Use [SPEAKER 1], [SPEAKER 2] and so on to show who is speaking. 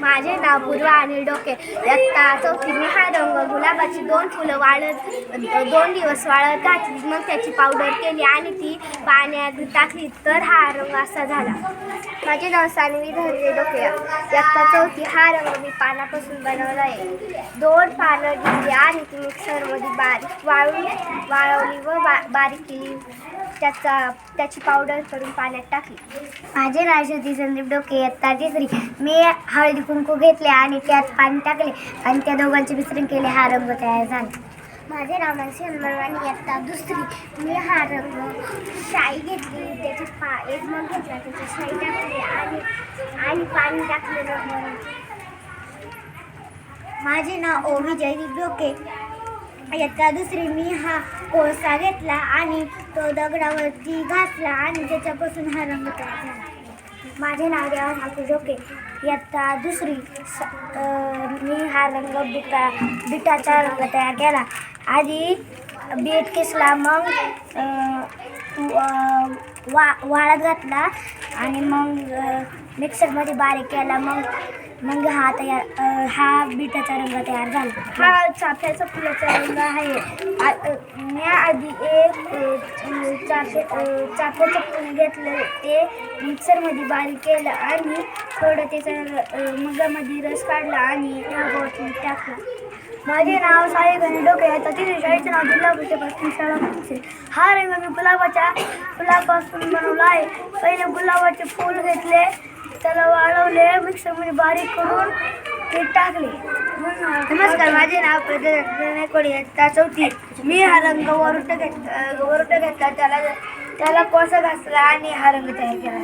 [SPEAKER 1] माझे नाव पूर्वा आणि डोके. इयत्ता चौथी मी हा रंग गुलाबाची दोन फुलं वाळत दोन दिवस वाळत घातली. मग त्याची पावडर केली आणि ती पाण्यात टाकली. तर हा रंग असा झाला. माझे नाव सानवी धरले डोके. यत्ता चौथी हा रंग मी पानापासून बनवला आहे. दोन पानं घेतली आणि ती मिक्सरमध्ये बारीक वाळून वाळवली व बा बारीक केली. त्याचा त्याची पावडर करून पाण्यात टाकली. माझे नाव ज्योती संदीप डोके इयत्ता तिसरी मी हळदी कुंकू घेतले आणि त्यात पाणी टाकले. आणि त्या दोघांचे मिश्रण केले. हा रंग तयार झाला. माझे नाव मानसी हनुमानवाणी इयत्ता दुसरी. मी हा रंग शाई घेतली. त्याची पा एक मग घेतला. त्याची शाई टाकली आणि आणि पाणी टाकले रंग माझे नाव ओमी जयदीप डोके इयत्ता दुसरी मी हा कोळसा घेतला आणि तो दगडावरती घासला आणि त्याच्यापासून हा रंग तयार झाला. माझे नाव देवा ठाकूर डोके इयत्ता दुसरी स मी हा रंग बिटा बिटाचा रंग तयार केला. आधी बीट किसला मग व- वा वाळत घातला आणि मग मिक्सरमध्ये बारीक केला. मग मग हा तयार हा बिटाचा रंग तयार झाला. हा चाफ्याचा फुलाचा रंग आहे. मी आधी एक म्हणजे चाफे चाफ्याचं फुल घेतलं ते मिक्सरमध्ये बारीक केलं आणि थोडं त्याचा अ, मगामध्ये रस काढला आणि रंगावरती टाकला. माझे नाव साई गणेश डोके आहे तर तिथे शाळेचं नाव जिल्हा शाळा हा रंग मी गुलाबाच्या फुलापासून बनवला आहे. पहिले गुलाबाचे फूल घेतले. त्याला वाळवले मिक्सरमध्ये बारीक करून ते टाकले. नमस्कार माझे नाव प्रज्वल चौथी. मी हा रंग वरुट घेत वरुट घेतला त्याला त्याला कोसा घासला आणि हा रंग तयार केला.